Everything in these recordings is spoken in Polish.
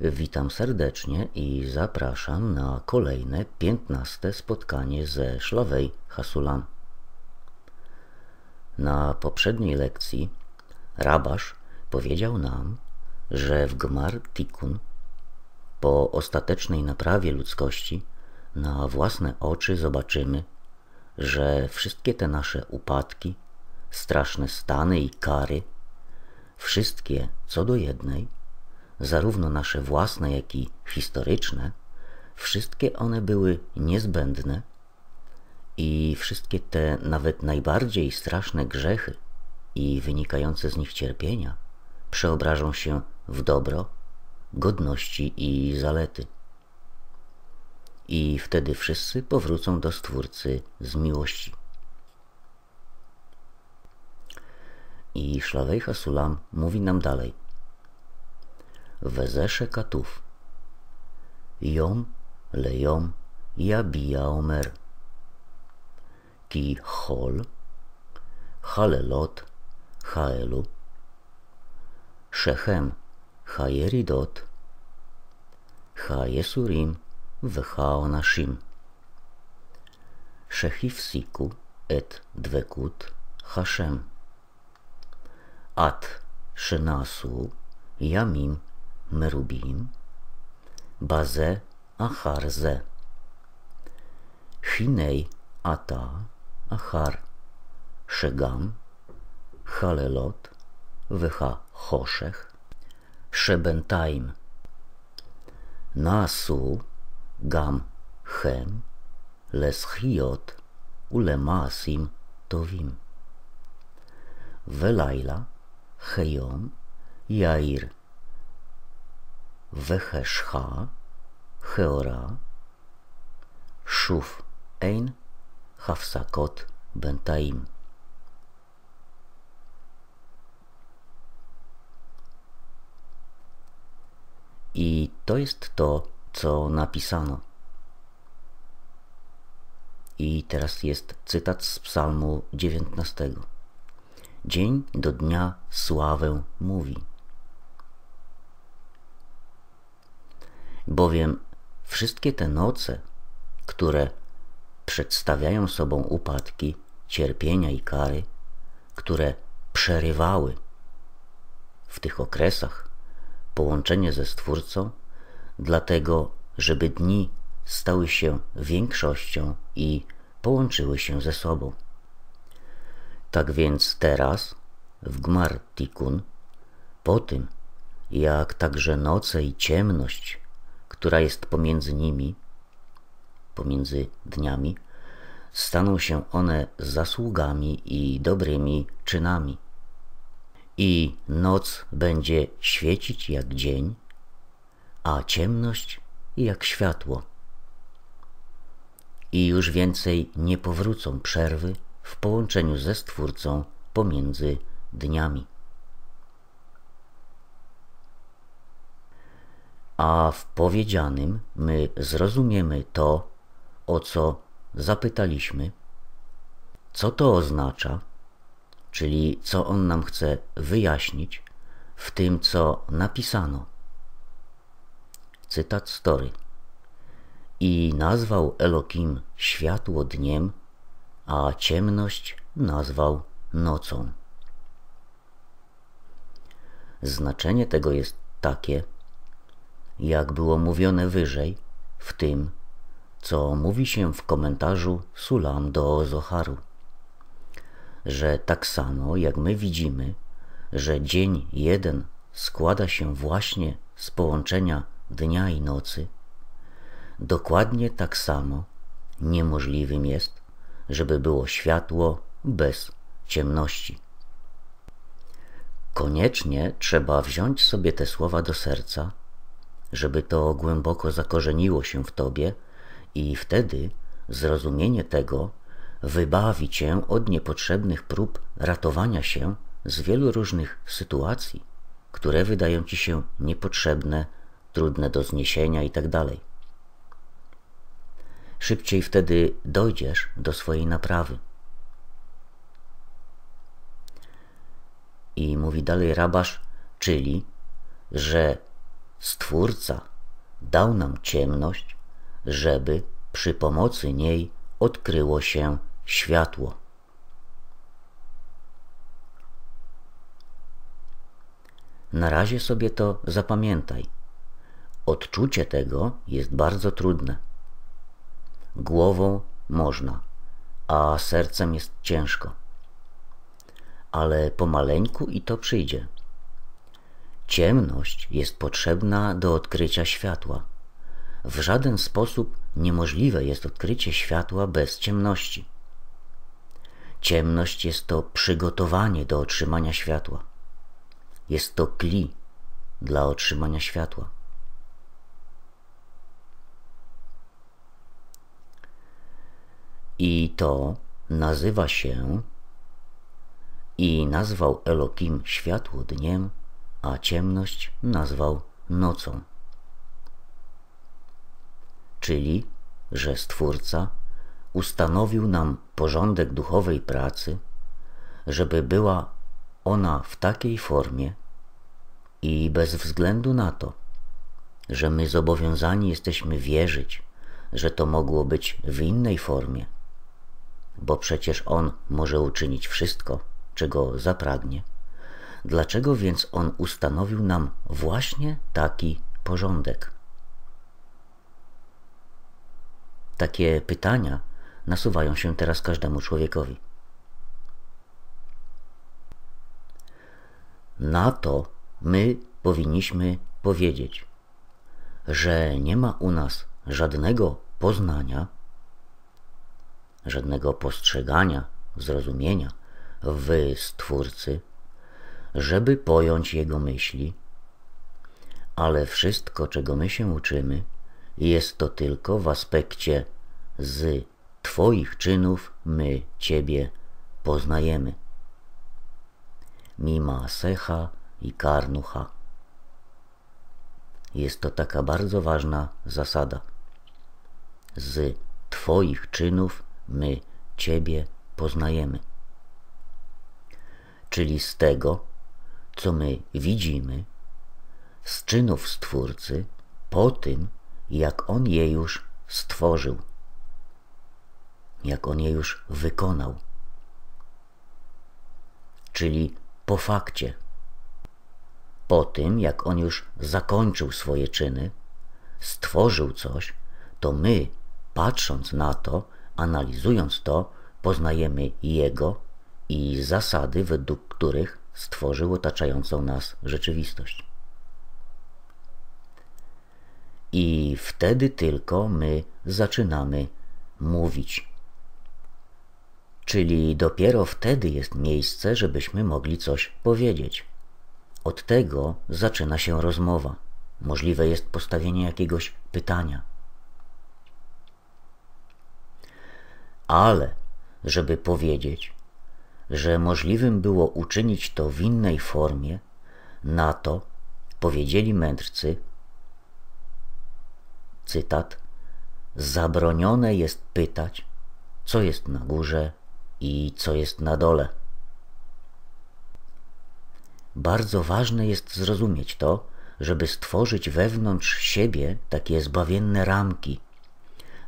Witam serdecznie i zapraszam na kolejne piętnaste spotkanie ze Szlawej Hasulam. Na poprzedniej lekcji Rabasz powiedział nam, że w Gmar Tikkun po ostatecznej naprawie ludzkości na własne oczy zobaczymy, że wszystkie te nasze upadki, straszne stany i kary, wszystkie co do jednej, zarówno nasze własne, jak i historyczne, wszystkie one były niezbędne i wszystkie te nawet najbardziej straszne grzechy i wynikające z nich cierpienia przeobrażą się w dobro, godności i zalety. I wtedy wszyscy powrócą do Stwórcy z miłości. I Szlawej Hasulam mówi nam dalej. וזה שכתוב. יום ליום יביע אומר. כי חול, חללות, חאלו, שכם הירידות, היסורים והעונשים, שהפסיקו את דבקות השם, עד שנעשו ימים Merubim, Baze Acharze, Shinej Ata Achar, Szegam, Halelot, Wycha Choszech, Szebentaim, Nasu, Gam Chem, Leschiot, Ulemasim Tovim. velaila Hejom, Jair. Weheszcha, Cheora, Szuf Ein, Hafsakot Bentaim. I to jest to, co napisano. I teraz jest cytat z Psalmu 19. Dzień do dnia sławę mówi. Bowiem Wszystkie te noce, które przedstawiają sobą upadki, cierpienia i kary, które przerywały w tych okresach połączenie ze Stwórcą, dlatego, żeby dni stały się większością i połączyły się ze sobą. Tak więc teraz, w Gmar Tikun, po tym, jak także noce i ciemność która jest pomiędzy nimi, pomiędzy dniami, staną się one zasługami i dobrymi czynami. I noc będzie świecić jak dzień, a ciemność jak światło. I już więcej nie powrócą przerwy w połączeniu ze Stwórcą pomiędzy dniami. A w powiedzianym my zrozumiemy to, o co zapytaliśmy, co to oznacza, czyli co on nam chce wyjaśnić w tym, co napisano. Cytat story. I nazwał Elokim światło dniem, a ciemność nazwał nocą. Znaczenie tego jest takie, jak było mówione wyżej, w tym, co mówi się w komentarzu Sulam do Zoharu, że tak samo jak my widzimy, że dzień jeden składa się właśnie z połączenia dnia i nocy, dokładnie tak samo niemożliwym jest, żeby było światło bez ciemności. Koniecznie trzeba wziąć sobie te słowa do serca żeby to głęboko zakorzeniło się w tobie i wtedy zrozumienie tego wybawi cię od niepotrzebnych prób ratowania się z wielu różnych sytuacji, które wydają ci się niepotrzebne, trudne do zniesienia itd. Tak Szybciej wtedy dojdziesz do swojej naprawy. I mówi dalej rabasz, czyli, że Stwórca dał nam ciemność, żeby przy pomocy niej odkryło się światło. Na razie sobie to zapamiętaj. Odczucie tego jest bardzo trudne. Głową można, a sercem jest ciężko. Ale pomaleńku i to przyjdzie. Ciemność jest potrzebna do odkrycia światła. W żaden sposób niemożliwe jest odkrycie światła bez ciemności. Ciemność jest to przygotowanie do otrzymania światła. Jest to kli dla otrzymania światła. I to nazywa się i nazwał Elokim światło dniem, a ciemność nazwał nocą. Czyli, że Stwórca ustanowił nam porządek duchowej pracy, żeby była ona w takiej formie i bez względu na to, że my zobowiązani jesteśmy wierzyć, że to mogło być w innej formie, bo przecież On może uczynić wszystko, czego zapragnie. Dlaczego więc On ustanowił nam właśnie taki porządek? Takie pytania nasuwają się teraz każdemu człowiekowi. Na to my powinniśmy powiedzieć, że nie ma u nas żadnego poznania, żadnego postrzegania, zrozumienia w Stwórcy, żeby pojąć Jego myśli, ale wszystko, czego my się uczymy, jest to tylko w aspekcie z Twoich czynów my Ciebie poznajemy. Mima Secha i Karnucha. Jest to taka bardzo ważna zasada. Z Twoich czynów my Ciebie poznajemy. Czyli z tego, co my widzimy, z czynów Stwórcy, po tym, jak On je już stworzył, jak On je już wykonał. Czyli po fakcie. Po tym, jak On już zakończył swoje czyny, stworzył coś, to my, patrząc na to, analizując to, poznajemy Jego i zasady, według których stworzył otaczającą nas rzeczywistość. I wtedy tylko my zaczynamy mówić. Czyli dopiero wtedy jest miejsce, żebyśmy mogli coś powiedzieć. Od tego zaczyna się rozmowa. Możliwe jest postawienie jakiegoś pytania. Ale, żeby powiedzieć, że możliwym było uczynić to w innej formie, na to powiedzieli mędrcy, cytat, zabronione jest pytać, co jest na górze i co jest na dole. Bardzo ważne jest zrozumieć to, żeby stworzyć wewnątrz siebie takie zbawienne ramki,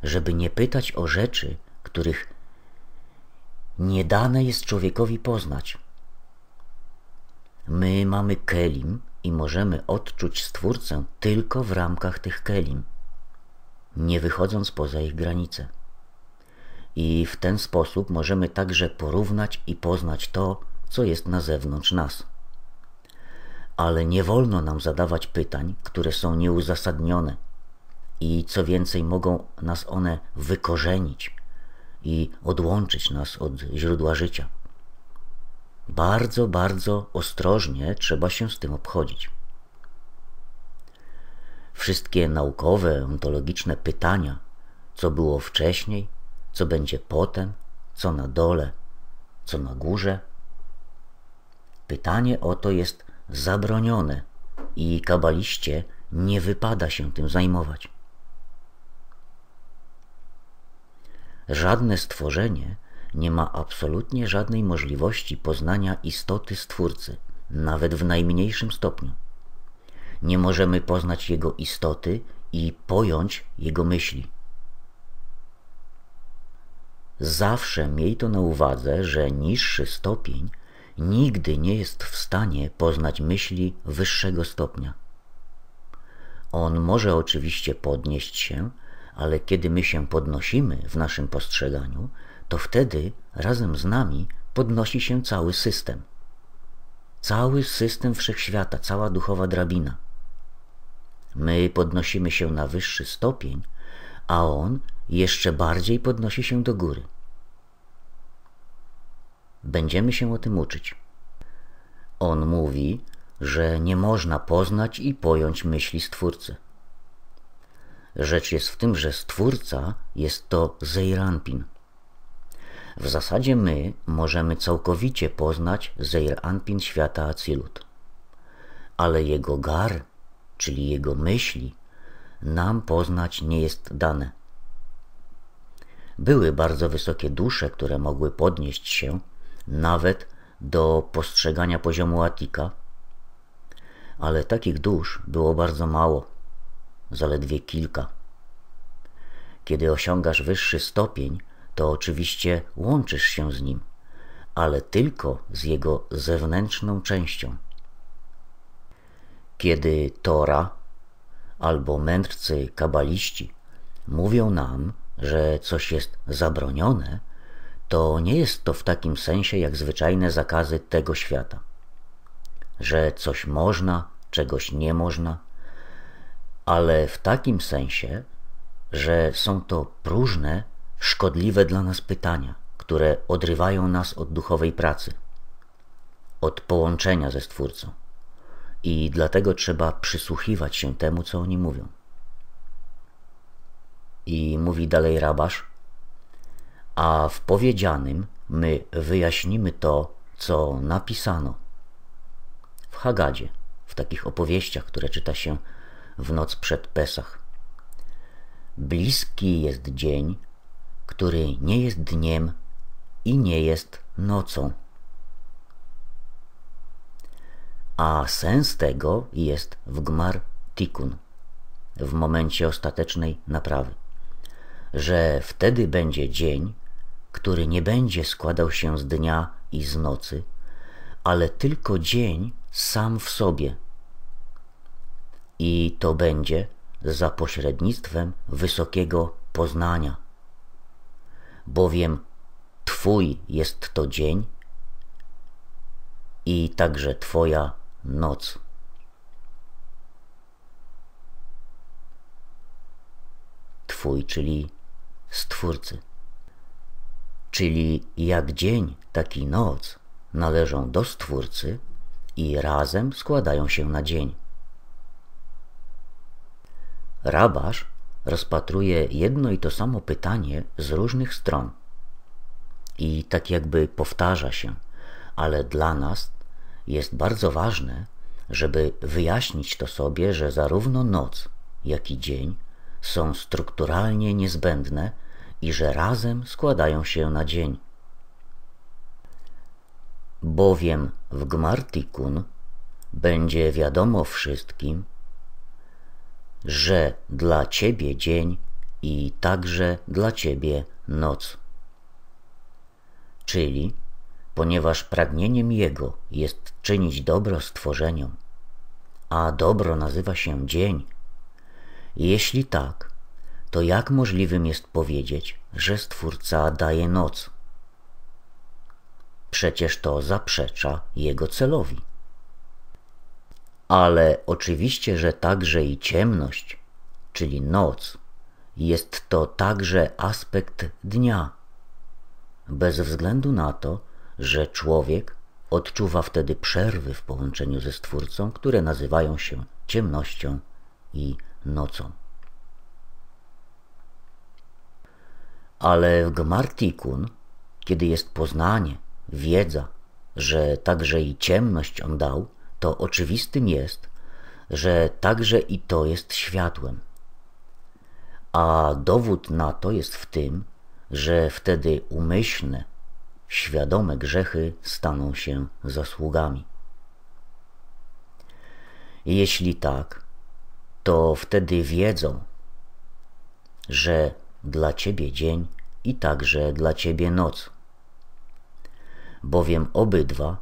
żeby nie pytać o rzeczy, których nie dane jest człowiekowi poznać. My mamy kelim i możemy odczuć Stwórcę tylko w ramkach tych kelim, nie wychodząc poza ich granice. I w ten sposób możemy także porównać i poznać to, co jest na zewnątrz nas. Ale nie wolno nam zadawać pytań, które są nieuzasadnione i co więcej mogą nas one wykorzenić i odłączyć nas od źródła życia. Bardzo, bardzo ostrożnie trzeba się z tym obchodzić. Wszystkie naukowe, ontologiczne pytania, co było wcześniej, co będzie potem, co na dole, co na górze. Pytanie o to jest zabronione i kabaliście nie wypada się tym zajmować. Żadne stworzenie nie ma absolutnie żadnej możliwości poznania istoty Stwórcy, nawet w najmniejszym stopniu. nie możemy poznać Jego istoty i pojąć Jego myśli. Zawsze miej to na uwadze, że niższy stopień nigdy nie jest w stanie poznać myśli wyższego stopnia. On może oczywiście podnieść się, ale kiedy my się podnosimy w naszym postrzeganiu, to wtedy razem z nami podnosi się cały system. Cały system wszechświata, cała duchowa drabina. My podnosimy się na wyższy stopień, a on jeszcze bardziej podnosi się do góry. Będziemy się o tym uczyć. On mówi, że nie można poznać i pojąć myśli Stwórcy. Rzecz jest w tym, że Stwórca jest to Zeiranpin. W zasadzie my możemy całkowicie poznać Zeiranpin świata Acilut. Ale jego gar, czyli jego myśli, nam poznać nie jest dane. Były bardzo wysokie dusze, które mogły podnieść się nawet do postrzegania poziomu Atika, ale takich dusz było bardzo mało, zaledwie kilka. Kiedy osiągasz wyższy stopień, to oczywiście łączysz się z nim, ale tylko z jego zewnętrzną częścią. Kiedy Tora albo mędrcy kabaliści mówią nam, że coś jest zabronione, to nie jest to w takim sensie jak zwyczajne zakazy tego świata, że coś można, czegoś nie można, ale w takim sensie, że są to próżne, szkodliwe dla nas pytania, które odrywają nas od duchowej pracy, od połączenia ze Stwórcą. I dlatego trzeba przysłuchiwać się temu, co oni mówią. I mówi dalej rabasz, a w powiedzianym my wyjaśnimy to, co napisano w Hagadzie, w takich opowieściach, które czyta się w noc przed Pesach. Bliski jest dzień, który nie jest dniem i nie jest nocą. A sens tego jest w Gmar Tikun, w momencie ostatecznej naprawy, że wtedy będzie dzień, który nie będzie składał się z dnia i z nocy, ale tylko dzień sam w sobie. I to będzie za pośrednictwem wysokiego poznania. Bowiem Twój jest to dzień i także Twoja noc. Twój, czyli Stwórcy czyli jak dzień, tak i noc należą do Stwórcy i razem składają się na dzień. Rabasz rozpatruje jedno i to samo pytanie z różnych stron i tak jakby powtarza się, ale dla nas jest bardzo ważne, żeby wyjaśnić to sobie, że zarówno noc, jak i dzień są strukturalnie niezbędne i że razem składają się na dzień. Bowiem w Gmartikun będzie wiadomo wszystkim, że dla Ciebie dzień i także dla Ciebie noc. Czyli, ponieważ pragnieniem Jego jest czynić dobro stworzeniom, a dobro nazywa się dzień, jeśli tak, to jak możliwym jest powiedzieć, że Stwórca daje noc? Przecież to zaprzecza Jego celowi. Ale oczywiście, że także i ciemność, czyli noc, jest to także aspekt dnia, bez względu na to, że człowiek odczuwa wtedy przerwy w połączeniu ze Stwórcą, które nazywają się ciemnością i nocą. Ale w Gmartikun, kiedy jest poznanie, wiedza, że także i ciemność on dał, to oczywistym jest, że także i to jest światłem. A dowód na to jest w tym, że wtedy umyślne, świadome grzechy staną się zasługami. Jeśli tak, to wtedy wiedzą, że dla Ciebie dzień i także dla Ciebie noc, bowiem obydwa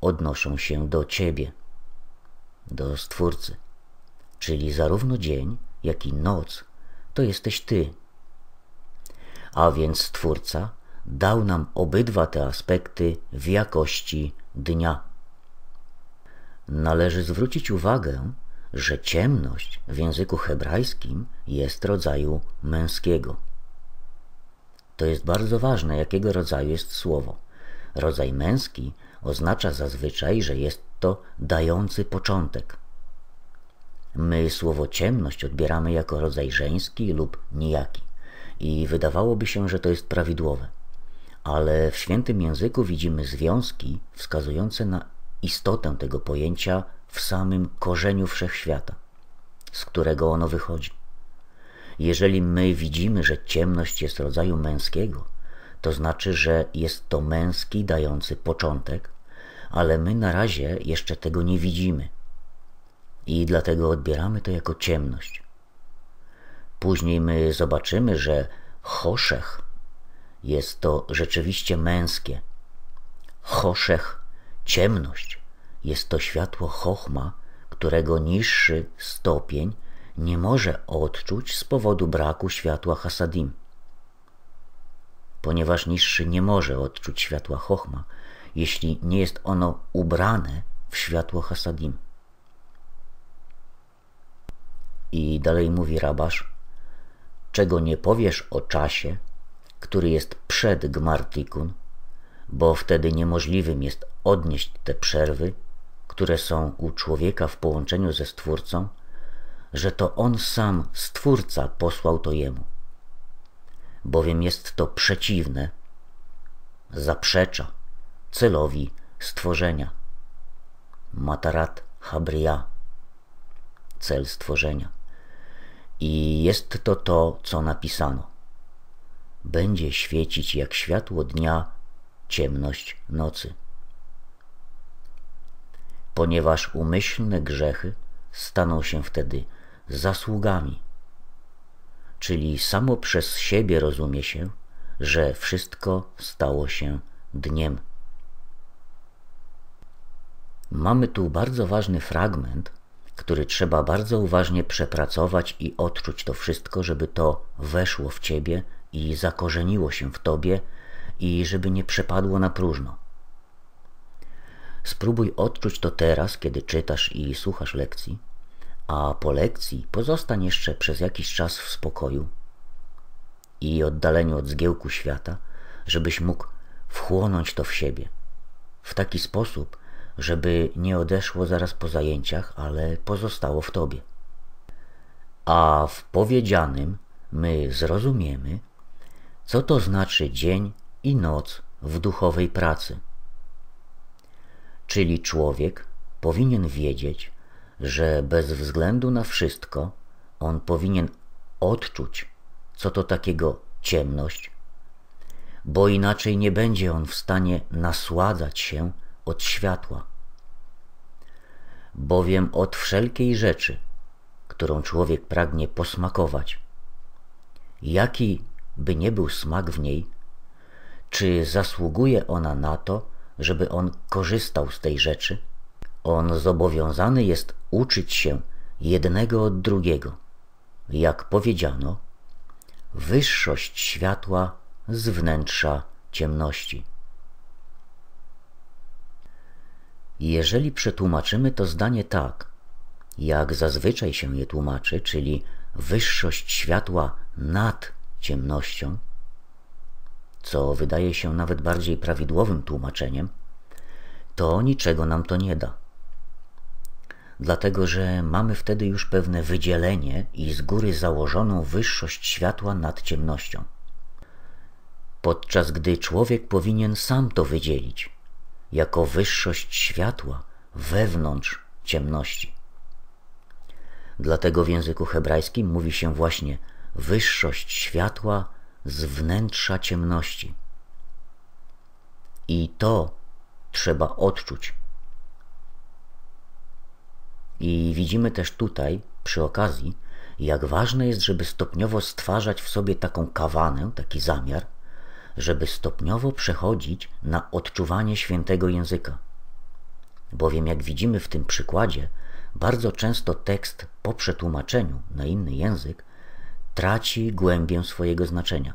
odnoszą się do Ciebie, do Stwórcy, czyli zarówno dzień, jak i noc to jesteś Ty. A więc Stwórca dał nam obydwa te aspekty w jakości dnia. Należy zwrócić uwagę, że ciemność w języku hebrajskim jest rodzaju męskiego. To jest bardzo ważne, jakiego rodzaju jest słowo. Rodzaj męski oznacza zazwyczaj, że jest to dający początek. My słowo ciemność odbieramy jako rodzaj żeński lub nijaki i wydawałoby się, że to jest prawidłowe. Ale w świętym języku widzimy związki wskazujące na istotę tego pojęcia w samym korzeniu wszechświata, z którego ono wychodzi. Jeżeli my widzimy, że ciemność jest rodzaju męskiego, to znaczy, że jest to męski dający początek, ale my na razie jeszcze tego nie widzimy i dlatego odbieramy to jako ciemność. Później my zobaczymy, że choszech jest to rzeczywiście męskie. Choszech, ciemność, jest to światło chochma, którego niższy stopień nie może odczuć z powodu braku światła hasadim. Ponieważ niższy nie może odczuć światła chochma, jeśli nie jest ono ubrane w światło hasadim. I dalej mówi rabasz, czego nie powiesz o czasie, który jest przed Gmartikun, bo wtedy niemożliwym jest odnieść te przerwy, które są u człowieka w połączeniu ze Stwórcą, że to On sam, Stwórca, posłał to Jemu. Bowiem jest to przeciwne, zaprzecza celowi stworzenia. Matarat Habria, cel stworzenia. I jest to to, co napisano. Będzie świecić jak światło dnia ciemność nocy. Ponieważ umyślne grzechy staną się wtedy zasługami, czyli samo przez siebie rozumie się, że wszystko stało się dniem. Mamy tu bardzo ważny fragment, który trzeba bardzo uważnie przepracować i odczuć to wszystko, żeby to weszło w ciebie i zakorzeniło się w tobie i żeby nie przepadło na próżno. Spróbuj odczuć to teraz, kiedy czytasz i słuchasz lekcji, a po lekcji pozostań jeszcze przez jakiś czas w spokoju i oddaleniu od zgiełku świata, żebyś mógł wchłonąć to w siebie w taki sposób, żeby nie odeszło zaraz po zajęciach, ale pozostało w Tobie. A w powiedzianym my zrozumiemy, co to znaczy dzień i noc w duchowej pracy. Czyli człowiek powinien wiedzieć, że bez względu na wszystko on powinien odczuć, co to takiego ciemność, bo inaczej nie będzie on w stanie nasładzać się od światła. Bowiem od wszelkiej rzeczy, którą człowiek pragnie posmakować, jaki by nie był smak w niej, czy zasługuje ona na to, żeby on korzystał z tej rzeczy, on zobowiązany jest uczyć się jednego od drugiego. Jak powiedziano, wyższość światła z wnętrza ciemności. Jeżeli przetłumaczymy to zdanie tak, jak zazwyczaj się je tłumaczy, czyli wyższość światła nad ciemnością, co wydaje się nawet bardziej prawidłowym tłumaczeniem, to niczego nam to nie da. Dlatego, że mamy wtedy już pewne wydzielenie i z góry założoną wyższość światła nad ciemnością. Podczas gdy człowiek powinien sam to wydzielić jako wyższość światła wewnątrz ciemności. Dlatego w języku hebrajskim mówi się właśnie wyższość światła z wnętrza ciemności. I to trzeba odczuć. I widzimy też tutaj, przy okazji, jak ważne jest, żeby stopniowo stwarzać w sobie taką kawanę, taki zamiar, żeby stopniowo przechodzić na odczuwanie świętego języka. Bowiem, jak widzimy w tym przykładzie, bardzo często tekst po przetłumaczeniu na inny język traci głębię swojego znaczenia.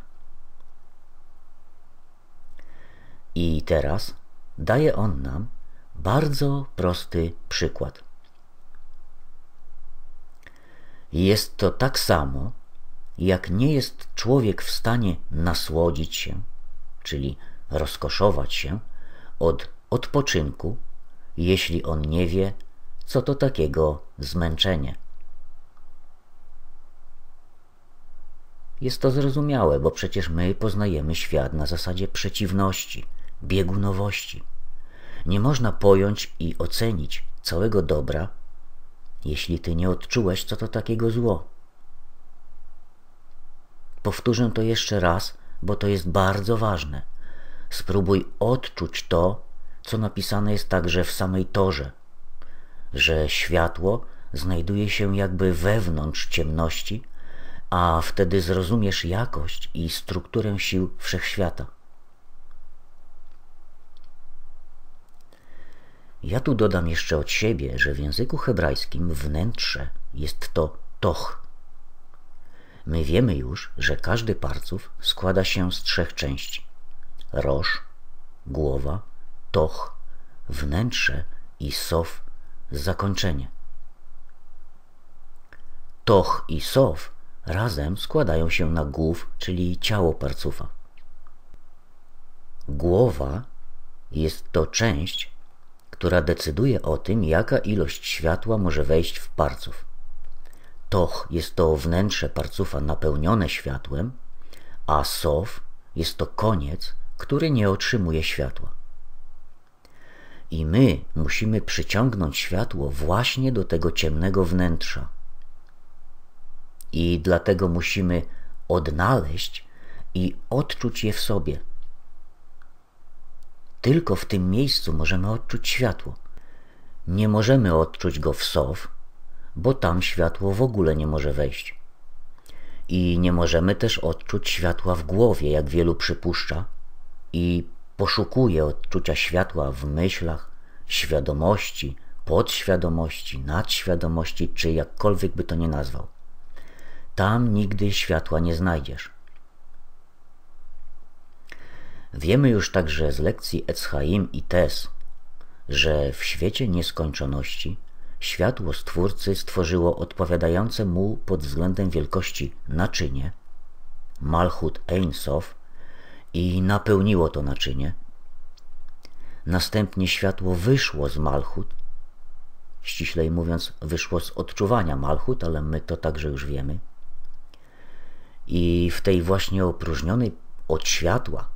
I teraz daje on nam bardzo prosty przykład. Jest to tak samo, jak nie jest człowiek w stanie nasłodzić się, czyli rozkoszować się od odpoczynku, jeśli on nie wie, co to takiego zmęczenie. Jest to zrozumiałe, bo przecież my poznajemy świat na zasadzie przeciwności, biegunowości. Nie można pojąć i ocenić całego dobra, jeśli ty nie odczułeś, co to takiego zło. Powtórzę to jeszcze raz, bo to jest bardzo ważne. Spróbuj odczuć to, co napisane jest także w samej torze, że światło znajduje się jakby wewnątrz ciemności, a wtedy zrozumiesz jakość i strukturę sił wszechświata. Ja tu dodam jeszcze od siebie, że w języku hebrajskim wnętrze jest to toch. My wiemy już, że każdy parców składa się z trzech części. Roż, głowa, toch, wnętrze i sof, zakończenie. Toch i sof razem składają się na głów, czyli ciało parcufa. Głowa jest to część, która decyduje o tym, jaka ilość światła może wejść w parców. Toch jest to wnętrze parcufa napełnione światłem, a sof jest to koniec, który nie otrzymuje światła. I my musimy przyciągnąć światło właśnie do tego ciemnego wnętrza. I dlatego musimy odnaleźć i odczuć je w sobie. Tylko w tym miejscu możemy odczuć światło. Nie możemy odczuć go w sow, bo tam światło w ogóle nie może wejść. I nie możemy też odczuć światła w głowie, jak wielu przypuszcza, i poszukuje odczucia światła w myślach, świadomości, podświadomości, nadświadomości, czy jakkolwiek by to nie nazwał. Tam nigdy światła nie znajdziesz. Wiemy już także z lekcji Etzchaim i Tes, że w świecie nieskończoności światło Stwórcy stworzyło odpowiadające mu pod względem wielkości naczynie, Malchut Ein Sof, i napełniło to naczynie. Następnie światło wyszło z Malchut, ściślej mówiąc, wyszło z odczuwania Malchut, ale my to także już wiemy. I w tej właśnie opróżnionej od światła,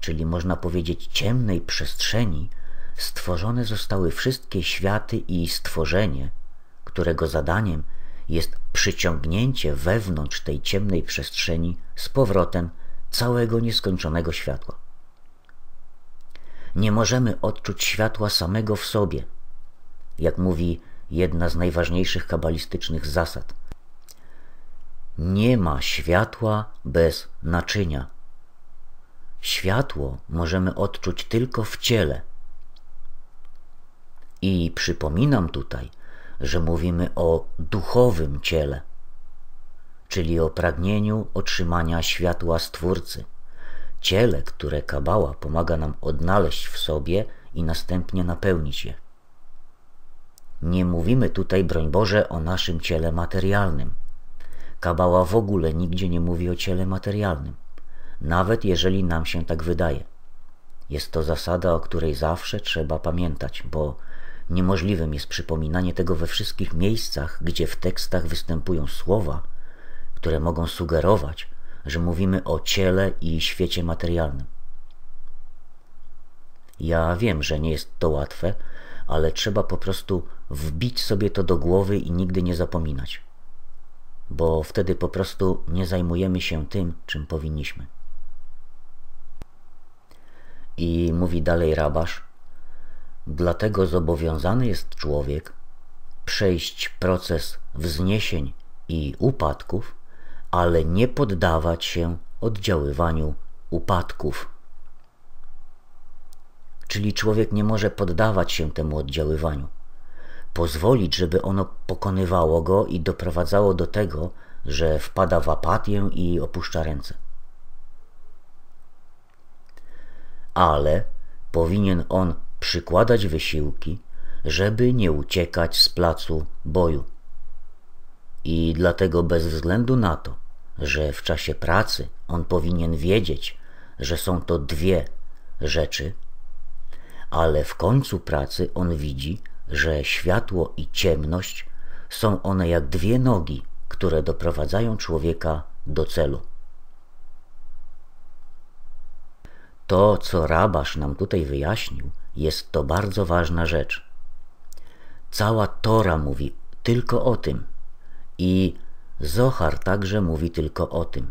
czyli można powiedzieć ciemnej przestrzeni, stworzone zostały wszystkie światy i stworzenie, którego zadaniem jest przyciągnięcie wewnątrz tej ciemnej przestrzeni z powrotem całego nieskończonego światła. Nie możemy odczuć światła samego w sobie, jak mówi jedna z najważniejszych kabalistycznych zasad. Nie ma światła bez naczynia. Światło możemy odczuć tylko w ciele. I przypominam tutaj, że mówimy o duchowym ciele czyli o pragnieniu otrzymania światła Stwórcy, ciele, które Kabała pomaga nam odnaleźć w sobie i następnie napełnić je. Nie mówimy tutaj, broń Boże, o naszym ciele materialnym. Kabała w ogóle nigdzie nie mówi o ciele materialnym, nawet jeżeli nam się tak wydaje. Jest to zasada, o której zawsze trzeba pamiętać, bo niemożliwym jest przypominanie tego we wszystkich miejscach, gdzie w tekstach występują słowa, które mogą sugerować, że mówimy o ciele i świecie materialnym. Ja wiem, że nie jest to łatwe, ale trzeba po prostu wbić sobie to do głowy i nigdy nie zapominać, bo wtedy po prostu nie zajmujemy się tym, czym powinniśmy. I mówi dalej rabasz, dlatego zobowiązany jest człowiek przejść proces wzniesień i upadków, ale nie poddawać się oddziaływaniu upadków. Czyli człowiek nie może poddawać się temu oddziaływaniu, pozwolić, żeby ono pokonywało go i doprowadzało do tego, że wpada w apatię i opuszcza ręce. Ale powinien on przykładać wysiłki, żeby nie uciekać z placu boju. I dlatego bez względu na to, że w czasie pracy on powinien wiedzieć, że są to dwie rzeczy, ale w końcu pracy on widzi, że światło i ciemność są one jak dwie nogi, które doprowadzają człowieka do celu. To, co rabasz nam tutaj wyjaśnił, jest to bardzo ważna rzecz. Cała Tora mówi tylko o tym i Zohar także mówi tylko o tym.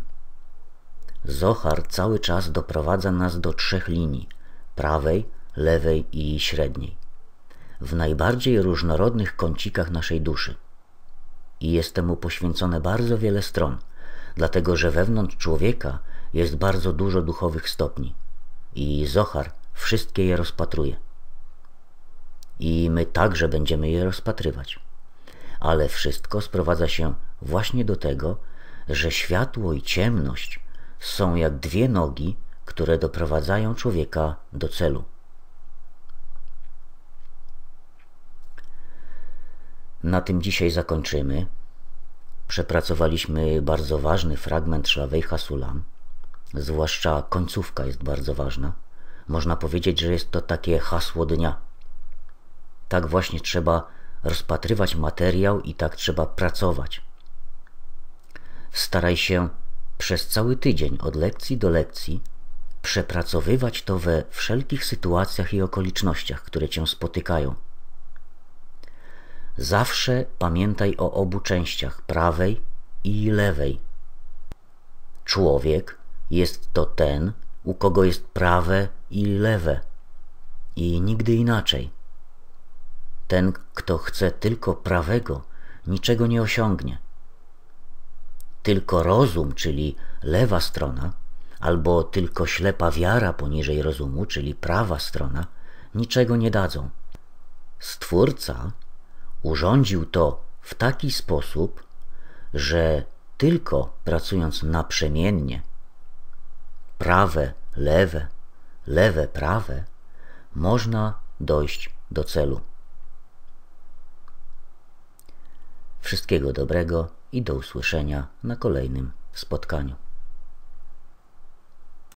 Zohar cały czas doprowadza nas do trzech linii prawej, lewej i średniej w najbardziej różnorodnych kącikach naszej duszy. I jest temu poświęcone bardzo wiele stron, dlatego że wewnątrz człowieka jest bardzo dużo duchowych stopni i Zohar wszystkie je rozpatruje. I my także będziemy je rozpatrywać. Ale wszystko sprowadza się właśnie do tego, że światło i ciemność są jak dwie nogi, które doprowadzają człowieka do celu. Na tym dzisiaj zakończymy. Przepracowaliśmy bardzo ważny fragment Szlawej Hasulam. Zwłaszcza końcówka jest bardzo ważna. Można powiedzieć, że jest to takie hasło dnia. Tak właśnie trzeba rozpatrywać materiał i tak trzeba pracować. Staraj się przez cały tydzień od lekcji do lekcji przepracowywać to we wszelkich sytuacjach i okolicznościach, które cię spotykają. Zawsze pamiętaj o obu częściach, prawej i lewej. Człowiek jest to ten, u kogo jest prawe i lewe, i nigdy inaczej. Ten, kto chce tylko prawego, niczego nie osiągnie. Tylko rozum, czyli lewa strona, albo tylko ślepa wiara poniżej rozumu, czyli prawa strona, niczego nie dadzą. Stwórca urządził to w taki sposób, że tylko pracując naprzemiennie, prawe, lewe, lewe, prawe, można dojść do celu. Wszystkiego dobrego i do usłyszenia na kolejnym spotkaniu.